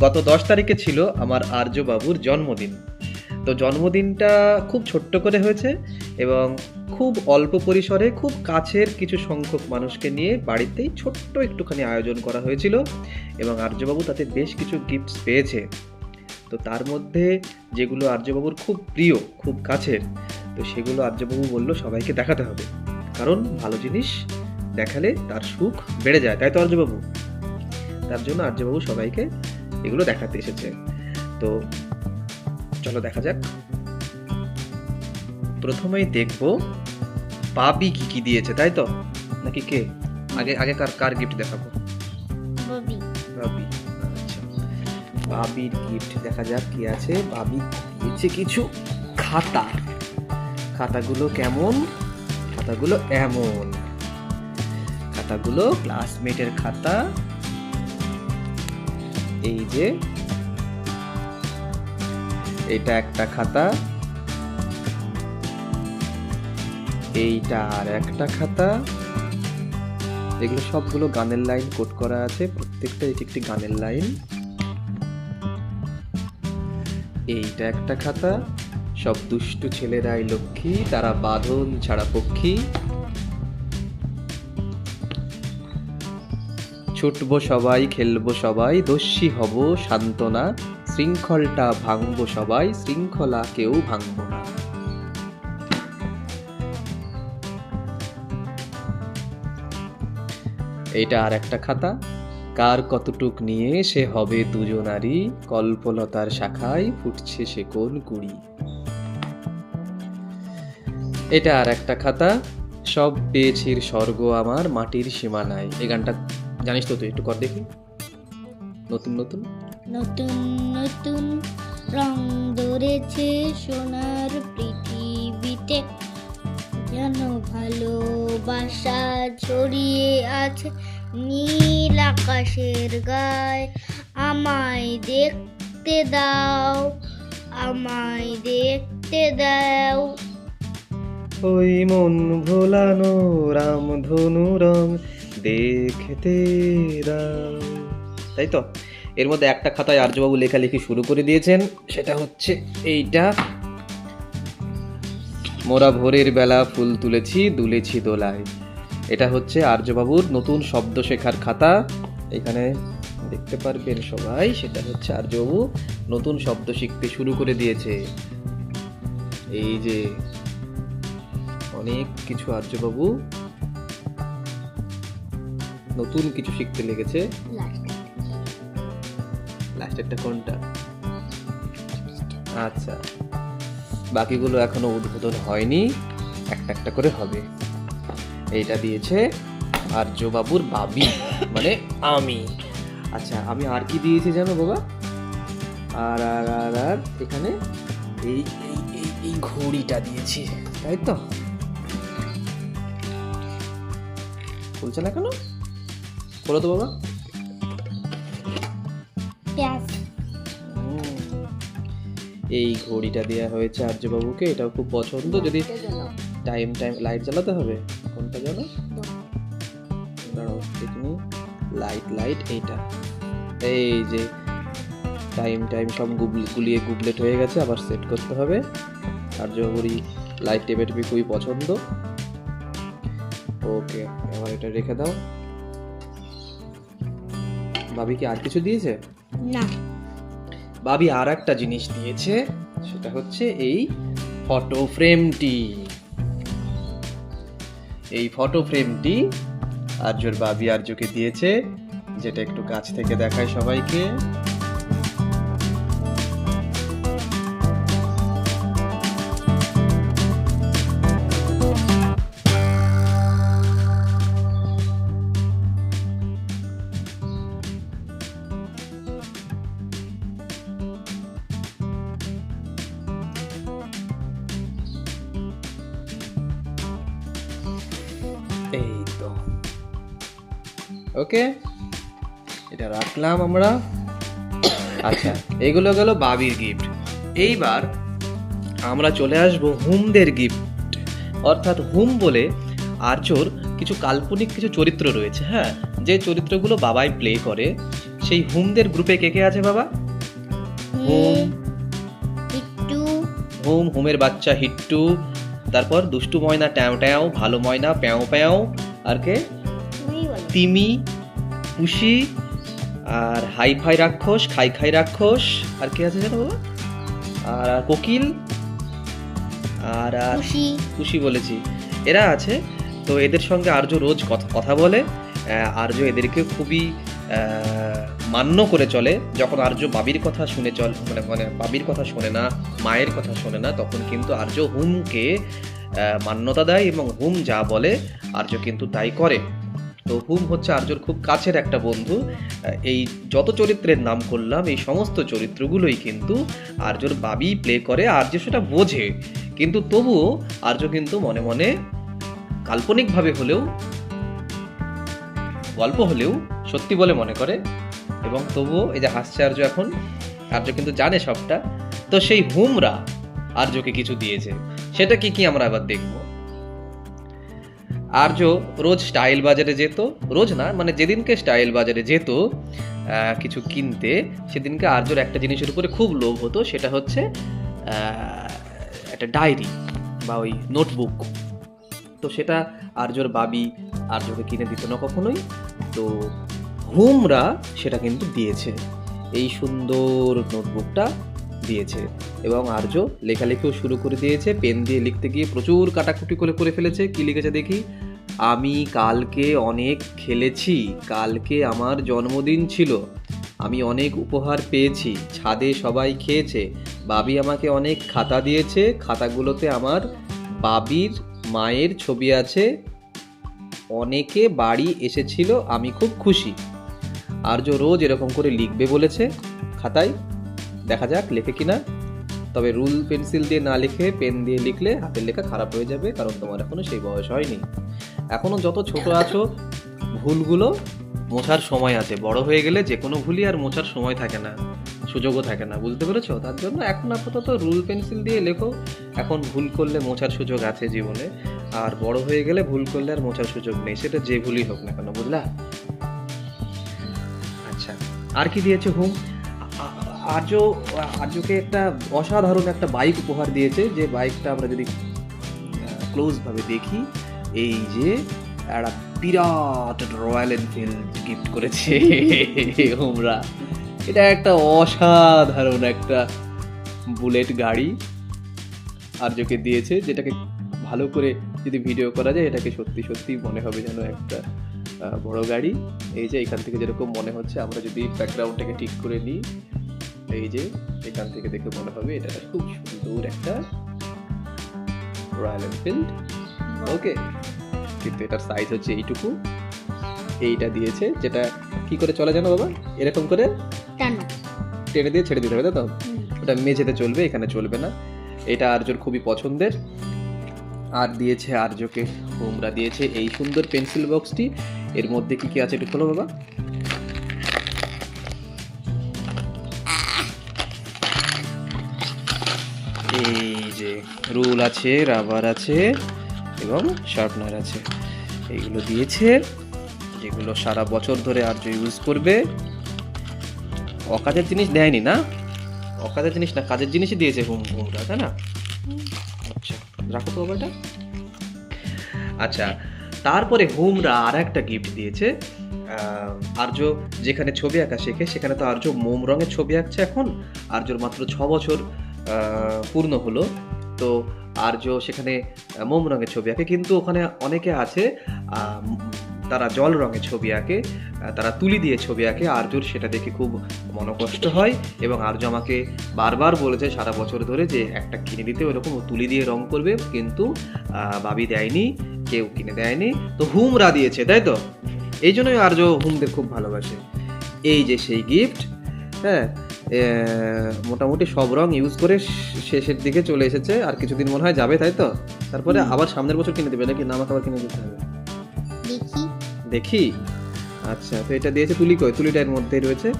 গত দশ তারিখে ছিল আমার আর্যবাবুর জন্মদিন। তো জন্মদিনটা খুব ছোট্ট করে হয়েছে এবং খুব অল্প পরিসরে খুব কাছের কিছু সংখ্যক মানুষকে নিয়ে বাড়িতেই ছোট্ট একটুখানি আয়োজন করা হয়েছিল এবং আর্যবাবু তাতে বেশ কিছু গিফটস পেয়েছে। তো তার মধ্যে যেগুলো আর্যবাবুর খুব প্রিয়, খুব কাছের, তো সেগুলো আর্যবাবু বলল সবাইকে দেখাতে হবে। কারণ ভালো জিনিস দেখালে তার সুখ বেড়ে যায়, তাই তো আর্যবাবু? তার জন্য আর্যবাবু সবাইকে এগুলো দেখাতে এসেছে। তো চলো দেখা যাক। প্রথমেই দেখব পাবি কি কি দিয়েছে তাই তো? নাকি কে? আগে আগে কার কার গিফট দেখাবো? ববি। বাবি আচ্ছা। বাবির গিফট দেখা যাক কি আছে। বাবি দিয়েছে কিছু খাতা। খাতাগুলো কেমন? খাতাগুলো এমন। খাতাগুলো ক্লাসমেটের খাতা। এই যে, এটা একটা খাতা, এইটা আর একটা খাতা। এগুলো সবগুলো গানের লাইন কোট করা আছে, প্রত্যেকটা এটি একটি গানের লাইন। এইটা একটা খাতা, সব দুষ্টু ছেলেরাই লক্ষ্মী, তারা বাঁধন ছাড়া পক্ষী। ছুটবো সবাই, খেলব সবাই দস্যি হব সান্ত্বনা, শৃঙ্খলটা ভাঙবো সবাই, শৃঙ্খলা কেউ ভাঙবো না। এইটা আর একটা খাতা। কার কতটুক নিয়ে সে হবে দুজনারই, কল্পলতার শাখায় ফুটছে সে কোন কুড়ি। এটা আর একটা খাতা। সব পেয়েছির স্বর্গ আমার, মাটির সীমানায় এই গানটা জানিস তো তুই একটু কর দেখি। নতুন নতুন? নতুন নতুন রং ধরেছে সোনার পৃথিবীতে। যেন ভালোবাসা ছড়িয়ে আছে নীল আকাশের গায়ে। আমায় দেখতে দাও আমায় দেখতে দাও। ওই মন ভোলানো রাম ধনু রং দেখতে তাই তো এর মধ্যে একটা খাতায় আর্যবাবু লেখালেখি শুরু করে দিয়েছেন, সেটা হচ্ছে এইটা। মোরা ভোরের বেলা ফুল তুলেছি, দুলেছি দোলায়। এটা হচ্ছে আর্যবাবুর নতুন শব্দ শেখার খাতা। এখানে দেখতে পারবেন সবাই, সেটা হচ্ছে আর্যবাবু নতুন শব্দ শিখতে শুরু করে দিয়েছে। এই যে অনেক কিছু আর্যবাবু নতুন কিছু শিখতে লেগেছে? লাস্টেরটা কোনটা? আচ্ছা। বাকিগুলো এখনও উদ্বোধন হয়নি। একটা একটা করে হবে। এইটা দিয়েছে আর্যবাবুর বাবি মানে আমি। আচ্ছা আমি আর কি দিয়েছি জানো বাবা? আর আর আর আর এখানে এই এই এই এই ঘড়িটা দিয়েছি তাই তো? খুলছে না কেন? খোলো তো বাবা। পেঁয়াজ। এই ঘড়িটা দেওয়া হয়েছে আর্যবাবুকে এটাও খুব পছন্দ। যদি টাইম টাইম লাইট জ্বালাতে হবে কোনটা জানো? দাঁড়াও দেখিনি লাইট লাইট এইটা। এই যে টাইম টাইম সব গুলিয়ে গুবলেট হয়ে গেছে আবার সেট করতে হবে। আর্যবাবুর এই লাইট টেপে টেপে খুবই পছন্দ। ওকে এবার এটা রেখে দাও। ভাবি কি আর কিছু দিয়েছে? না। ভাবি আর একটা জিনিস দিয়েছে সেটা হচ্ছে এই ফটো ফ্রেমটি এই ফটো ফ্রেমটি আর্যর বাবি আর্যকে দিয়েছে যেটা একটু কাছ থেকে দেখায় সবাইকে। ওকে এটা রাখলাম আমরা। আচ্ছা এগুলো গেল বাবির গিফট এইবার আমরা চলে আসব হুমদের গিফট অর্থাৎ হুম বলে আর্যর কিছু কাল্পনিক কিছু চরিত্র রয়েছে হ্যাঁ? যে চরিত্রগুলো বাবাই প্লে করে। সেই হুমদের গ্রুপে কে কে আছে বাবা? হুম। হুম হুমের বাচ্চা হিট্টু। তারপর দুষ্টু ময়না ট্যাও ট্যাও ভালো ময়না প্যাও প্যাও। আর কে? তুমি পুষি আর হাই ফাই রাক্ষস খাই খাই রাক্ষস আর কে আছে জানো বাবা? আর আর কোকিল আর আর খুশি খুশি বলেছি। এরা আছে তো এদের সঙ্গে আর্য রোজ কথা কথা বলে আর্য এদেরকে খুবই মান্য করে চলে। যখন আর্য বাবির কথা শুনে চল মানে মানে বাবির কথা শোনে না মায়ের কথা শোনে না তখন কিন্তু আর্য হুমকে মান্যতা দেয় এবং হুম যা বলে আর্য কিন্তু তাই করে। তো হুম হচ্ছে আর্যর খুব কাছের একটা বন্ধু। এই যত চরিত্রের নাম করলাম, এই সমস্ত চরিত্রগুলোই কিন্তু আর্যর বাবি প্লে করে, আর্য সেটা বোঝে। কিন্তু তবুও আর্য কিন্তু মনে মনে কাল্পনিকভাবে হলেও, গল্প হলেও সত্যি বলে মনে করে। এবং তবুও এই যে হাসছে আর্য এখন, আর্য কিন্তু জানে সবটা। তো সেই হুমরা আর্যকে কিছু দিয়েছে। সেটা কি কি আমরা আবার দেখব? আর্য রোজ স্টাইল বাজারে যেত, রোজ না মানে যেদিনকে স্টাইল বাজারে যেত কিছু কিনতে, সেদিনকে আর্যর একটা জিনিসের উপরে খুব লোভ হতো, সেটা হচ্ছে একটা ডায়েরি বা ওই নোটবুক। তো সেটা আর্যর বাবি আর্যকে কিনে দিত না কখনোই। তো হুমরা সেটা কিন্তু দিয়েছে। এই সুন্দর নোটবুকটা দিয়েছে। এবং আর্য লেখালেখিও শুরু করে দিয়েছে। পেন দিয়ে লিখতে গিয়ে প্রচুর কাটাকুটি করে করে ফেলেছে। কি লিখেছে দেখি? আমি কালকে অনেক খেলেছি। কালকে আমার জন্মদিন ছিল। আমি অনেক উপহার পেয়েছি। ছাদে সবাই খেয়েছে। বাবি আমাকে অনেক খাতা দিয়েছে। খাতাগুলোতে আমার বাবির মায়ের ছবি আছে। অনেকে বাড়ি এসেছিল। আমি খুব খুশি। আর্য রোজ এরকম করে লিখবে বলেছে। খাতায় দেখা যাক লেখে কিনা। তবে রুল পেন্সিল দিয়ে না লিখে, পেন দিয়ে লিখলে হাতের লেখা খারাপ হয়ে যাবে, কারণ তোমার এখনও সেই বয়স হয়নি। এখনও যত ছোট আছো, ভুলগুলো মোছার সময় আছে। বড় হয়ে গেলে যে কোনো ভুলই আর মোছার সময় থাকে না, সুযোগও থাকে না, বুঝতে পেরেছ? তার জন্য এখন আপাতত রুল পেন্সিল দিয়ে লেখো। এখন ভুল করলে মোছার সুযোগ আছে জীবনে, আর বড় হয়ে গেলে ভুল করলে আর মোছার সুযোগ নেই। সেটা যে ভুলই হোক না কেন, বুঝলা? আচ্ছা আর কি দিয়েছে হুম আর্য আর্যকে একটা অসাধারণ একটা বাইক উপহার দিয়েছে, যে বাইকটা আমরা যদি ক্লোজ ভাবে দেখি, এই যে একটা বিরাট রয়্যাল এনফিল্ড গিফট করেছে হুমরা এটা একটা অসাধারণ একটা বুলেট গাড়ি আর্যকে দিয়েছে, যেটাকে ভালো করে যদি ভিডিও করা যায়, এটাকে সত্যি সত্যি মনে হবে যেন একটা বড় গাড়ি। এই যে এখান থেকে যেরকম মনে হচ্ছে, আমরা যদি ব্যাকগ্রাউন্ডটাকে ঠিক করে নিই এই যে এখান থেকে দেখে মনে হবে এটা খুব সুন্দর একটা রয়্যাল এনফিল্ড ওকে কিন্তু এটার সাইজ হচ্ছে এইটুকু। এইটা দিয়েছে যেটা কি করে চলে জানো বাবা? এরকম করে টেনে। দিয়ে ছেড়ে দিতে হবে তো? ওটা মেঝেতে চলবে এখানে চলবে না। এটা আর্যর খুবই পছন্দের। আর দিয়েছে আর্যকে। হুমরা দিয়েছে এই সুন্দর পেন্সিল বক্সটি এর মধ্যে কি কি আছে একটু খোলো বাবা। এই যে রুল আছে, রাবার আছে এবং শার্পনার আছে। এইগুলো দিয়েছে, যেগুলো সারা বছর ধরে আর্য ইউজ করবে। অকাজের জিনিস দেয়নি না? অকাজের জিনিস না, কাজের জিনিসই দিয়েছে হুম, হুমরা, তাই না? আচ্ছা রাখো তো বাবাটা আচ্ছা তারপরে হুমরা আর একটা গিফট দিয়েছে। আর্য যেখানে ছবি আঁকা শেখে, সেখানে তো আর্য মোম রঙের ছবি আঁকছে এখন। আর্যর মাত্র ছ বছর। পূর্ণ হলো। তো আর্য সেখানে মোম রঙের ছবি আঁকে, কিন্তু ওখানে অনেকে আছে তারা জল রঙের ছবি আঁকে তারা তুলি দিয়ে ছবি আঁকে। আর্যর সেটা দেখে খুব মনকষ্ট হয় এবং আর্য আমাকে বারবার বলেছে সারা বছর ধরে যে একটা কিনে দিতে ওরকম তুলি দিয়ে রং করবে, কিন্তু বাবি দেয়নি, কেউ কিনে দেয়নি। তো হুমরা দিয়েছে, তাই তো? এই জন্যই আর্য হুমদের খুব ভালোবাসে। এই যে সেই গিফট হ্যাঁ? মোটামুটি সব রং ইউজ করে শেষের দিকে চলে এসেছে। আর কিছুদিন মনে হয় যাবে তাই তো? তারপরে আবার সামনের বছর কিনে দেবে নাকি না আমাকে আবার কিনে দিতে হবে? দেখি। দেখি? আচ্ছা তো এটা দিয়েছে তুলি কই? তুলিটা এর মধ্যেই রয়েছে।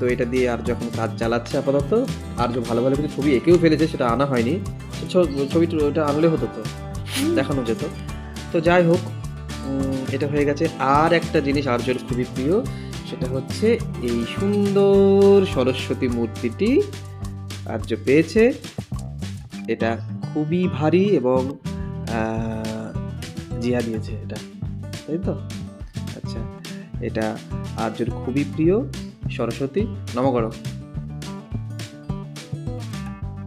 তো এটা দিয়ে আর যখন কাজ চালাচ্ছে আপাতত আর যে ভালো ভালো কিছু ছবি এঁকেও ফেলেছে সেটা আনা হয়নি। ছবি ওটা আনলে হতো তো দেখানো যেত। তো যাই হোক উম, এটা হয়ে গেছে। আর একটা জিনিস আর্যর খুবই প্রিয় সেটা হচ্ছে এই সুন্দর সরস্বতী মূর্তিটি আর্য পেয়েছে। এটা খুবই ভারী এবং জিয়া দিয়েছে এটা তাই তো? আচ্ছা এটা আর্যর খুবই প্রিয় সরস্বতী। নম করো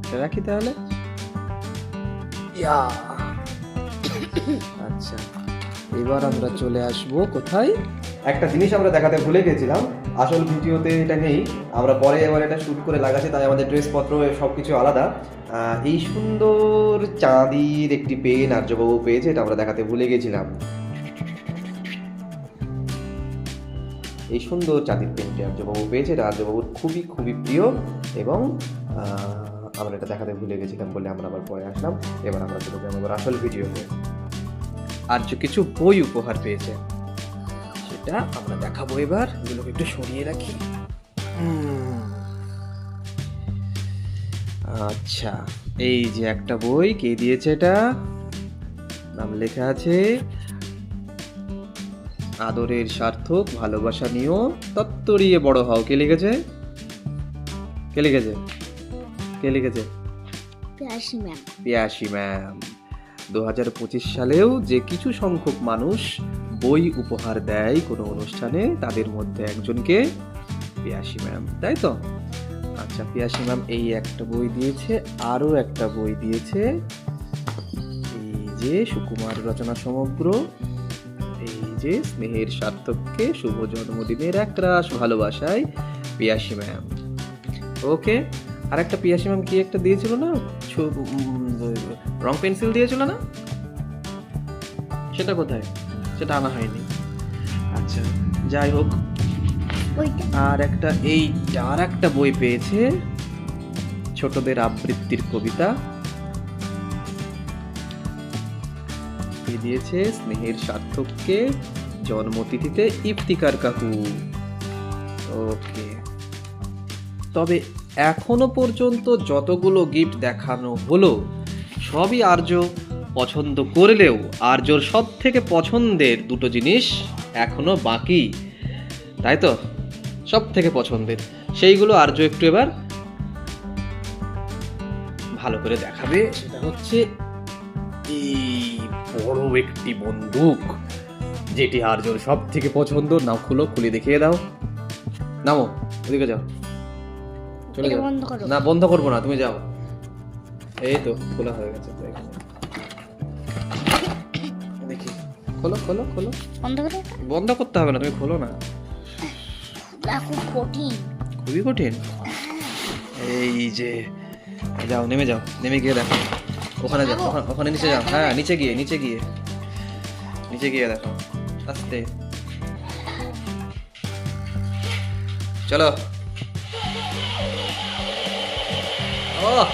এটা রাখি তাহলে। ইয়া। আচ্ছা এবার আমরা চলে আসব কোথায়? একটা জিনিস আমরা দেখাতে ভুলে গেছিলাম, আসল ভিডিওতে এটা নেই, আমরা পরে এবার এটা শুট করে লাগাচ্ছি, তাই আমাদের ড্রেসপত্র সব কিছু আলাদা। এই সুন্দর চাঁদির একটি পেন আর্যবাবু পেয়েছে, এটা আমরা দেখাতে ভুলে গেছিলাম। এই সুন্দর চাঁদির পেনটি আর্যবাবু পেয়েছে, এটা আর্যবাবুর খুবই খুবই প্রিয় এবং আমরা এটা দেখাতে ভুলে গেছিলাম বলে আমরা আবার পরে আসলাম। এবার আমরা আসল ভিডিওতে। আর্য কিছু বই উপহার পেয়েছে। সেটা আমরা দেখাবো এবার। এগুলোকে একটু সরিয়ে রাখি। আচ্ছা এই যে একটা বই কে দিয়েছে এটা? নাম লেখা আছে আদরের সার্থক ভালোবাসা নিয়েও তত্তরিয়ে বড় হও। কে লিখেছে? কে লিখেছে? কে লিখেছে? পিয়াসি ম্যাম। পিয়াসি ম্যাম। দু হাজার পঁচিশ সালেও যে কিছু সংখ্যক মানুষ বই উপহার দেয় কোনো অনুষ্ঠানে, তাদের মধ্যে একজনকে। পিয়াসি ম্যাম, তাই তো? আচ্ছা পিয়াসি ম্যাম, এই একটা বই দিয়েছে আরও একটা বই দিয়েছে। এই যে সুকুমার রচনা সমগ্র, এই যে স্নেহের সার্থককে শুভ জন্মদিনের একরাশ ভালোবাসায় পিয়াসি ম্যাম। ওকে আর একটা পিয়াসি ম্যাম কি একটা দিয়েছিল না? রং পেন্সিল দিয়েছিল না? সেটা কোথায়? সেটা আনা হয়নি। আচ্ছা যাই হোক। আর একটা এই আর একটা বই পেয়েছে ছোটদের আবৃত্তির কবিতা। দিয়েছে স্নেহের সার্থককে জন্মতিথিতে ইফতিকার কাকু। ওকে। তবে এখনও পর্যন্ত যতগুলো গিফট দেখানো হলো সবই আর্য পছন্দ করলেও আর্যর সব থেকে পছন্দের দুটো জিনিস এখনও বাকি। তাই তো? সব থেকে পছন্দের। সেইগুলো আর্য একটু এবার ভালো করে দেখাবে। সেটা হচ্ছে এই বড় একটি বন্দুক যেটি আর্যর সব থেকে পছন্দ। নাও খুলো খুলে দেখিয়ে দাও। নামো ওদিকে যাও। চলে যাও। না বন্ধ করব না তুমি যাও। এই তো খোলা হয়ে গেছে। খোলো খোলো খোলো। বন্ধ করে বন্ধ করতে হবে না তুমি খোলো না। খুব কঠিন। খুবই কঠিন। এই যে যাও নেমে যাও নেমে গিয়ে দেখো। ওখানে যাও ওখানে- ওখানে নিচে যাও। হ্যাঁ নিচে গিয়ে নিচে গিয়ে। নিচে গিয়ে দেখো আস্তে। চলো। ও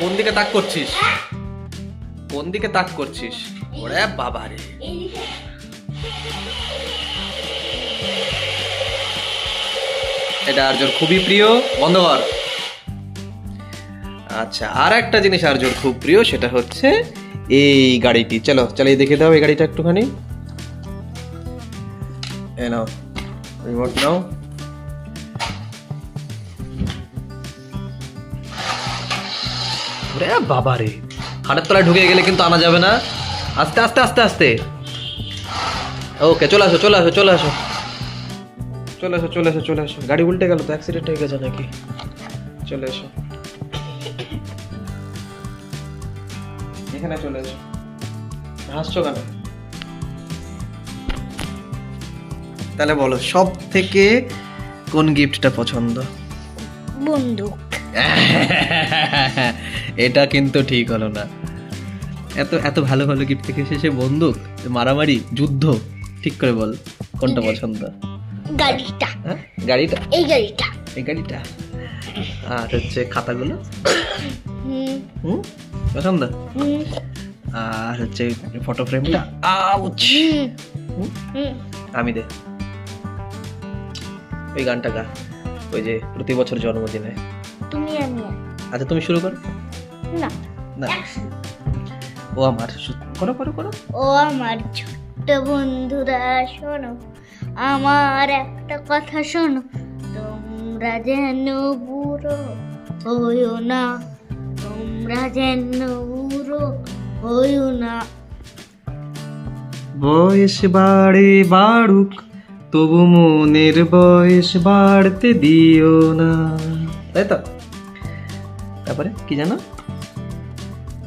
কোন দিকে তাক করছিস? কোন দিকে তাক করছিস? ওরে বাবা রে। এটা আর্যর খুবই প্রিয়। বন্ধ কর। আচ্ছা আর একটা জিনিস আর্যর খুব প্রিয়, সেটা হচ্ছে এই গাড়িটি। চলো, চালিয়ে দেখে দাও এই গাড়িটা একটুখানি। এ নাও রিমোট নাও। বাবা রে। হাটের তলায় ঢুকে গেলে কিন্তু আনা যাবে না। আস্তে আস্তে আস্তে আস্তে। ওকে চলে আসো চলে আসো চলে আসো। চলে এসো চলে এসো চলে এসো গাড়ি উল্টে গেল তো অ্যাক্সিডেন্ট হয়ে গেছে নাকি? চলে এসো এখানে চলে এসো হাসছো কেন? তাহলে বলো সব থেকে কোন গিফটটা পছন্দ? বন্দুক। এটা কিন্তু ঠিক হলো না। এত এত ভালো ভালো গিফট থেকে শেষে বন্দুক মারামারি যুদ্ধ ঠিক করে বল কোনটা পছন্দ? গাড়িটা। হ্যাঁ? গাড়িটা? এই গাড়িটা। এই গাড়িটা? আর হচ্ছে খাতাগুলো? হুম। পছন্দ? আর হচ্ছে ফটো ফ্রেমটা আউচ আমি দে। ওই গানটা গা। ওই যে প্রতি বছর জন্মদিনে। আচ্ছা তুমি শুরু করো। না। না। ও আমার করো করো করো। ও আমার ছোট্ট বন্ধুরা শোনো। আমার একটা কথা শোনো। তোমরা যেন বুড়ো হইও না। তোমরা যেন বুড়ো হইও না। বয়স বাড়ে বাড়ুক তবু মনের বয়স বাড়তে দিও না। তাই তো? তারপরে কি জানো?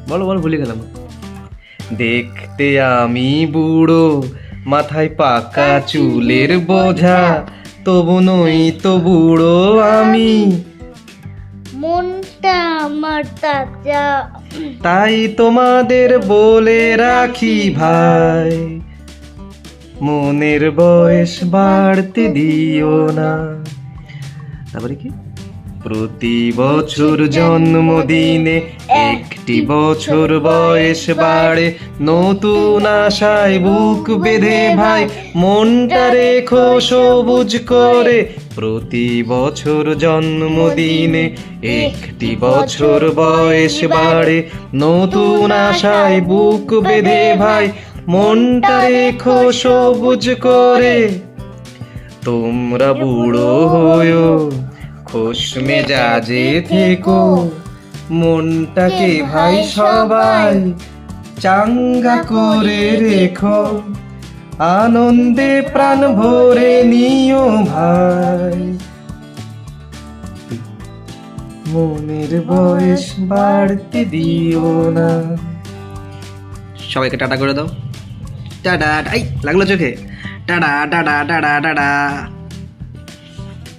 বলো বলো ভুলে গেলাম। দেখতে আমি বুড়ো মাথায় পাকা চুলের বোঝা তবু নই তো বুড়ো আমি। মনটা আমার তাজা। তাই তোমাদের বলে রাখি ভাই। মনের বয়স বাড়তে দিও না। তারপরে কি? প্রতি বছর জন্মদিনে একটি বছর বয়স বাড়ে। নতুন আশায় বুক বেঁধে ভাই, মনটা রেখো সবুজ করে। প্রতি বছর জন্মদিনে একটি বছর বয়স বাড়ে। নতুন আশায় বুক বেঁধে ভাই, মনটা রেখো সবুজ করে। তোমরা বুড়ো হয়েও খোশ মেজাজে থেকো মনটাকে ভাই সবাই চাঙ্গা করে রেখো। আনন্দে প্রাণ ভরে নিও ভাই। মনের বয়স বাড়তে দিও না। সবাইকে টাটা করে দাও। টাটা আই লাগল চোখে। Tata tata tata tata.